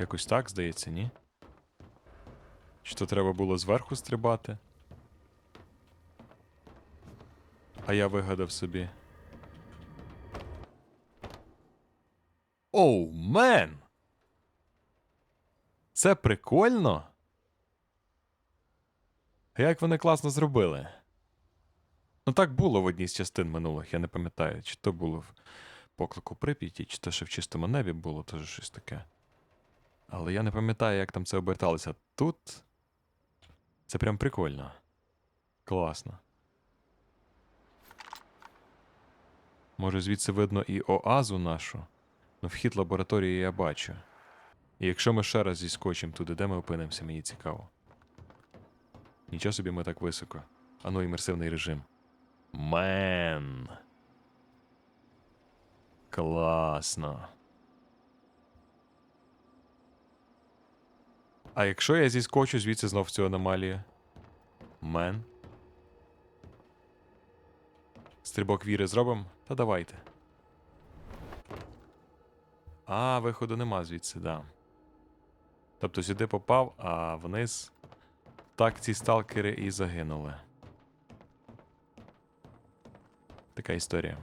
Якось так, здається, ні? Чи то треба було зверху стрибати? А я вигадав собі. Оу, мен! Це прикольно. А як вони класно зробили? Ну так було в одній з частин минулих, я не пам'ятаю, чи то було в поклику Прип'яті, чи то ще в чистому небі було, теж щось таке. Але я не пам'ятаю, як там це оберталося. Тут. Це прям прикольно. Класно. Може, звідси видно і оазу нашу. Ну, вхід лабораторії я бачу. І якщо ми ще раз зіскочимо туди, де ми опинимося, мені цікаво. Нічого собі ми так високо. Ану, імерсивний режим. Мен. Класно. А якщо я зіскочу звідси знов цю аномалію? Мен. Стрибок віри зробимо? Та давайте. А, виходу нема звідси, да. Тобто сюди попав, а вниз. Так ці сталкери і загинули. Така історія.